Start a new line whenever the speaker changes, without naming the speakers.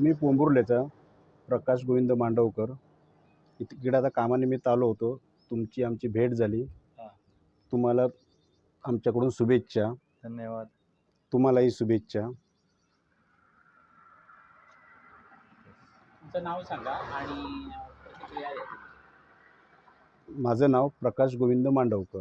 मी पोंबुर्लेचा प्रकाश गोविंद मांडवकर. इकडे आता कामानिमित्त आलो होतो. तुमची आमची भेट झाली. तुम्हाला आमच्याकडून शुभेच्छा.
धन्यवाद.
तुम्हालाही शुभेच्छा.
तुमचं नाव सांगा आणि प्रतिक्रिया द्या.
माझं नाव प्रकाश गोविंद मांडवकर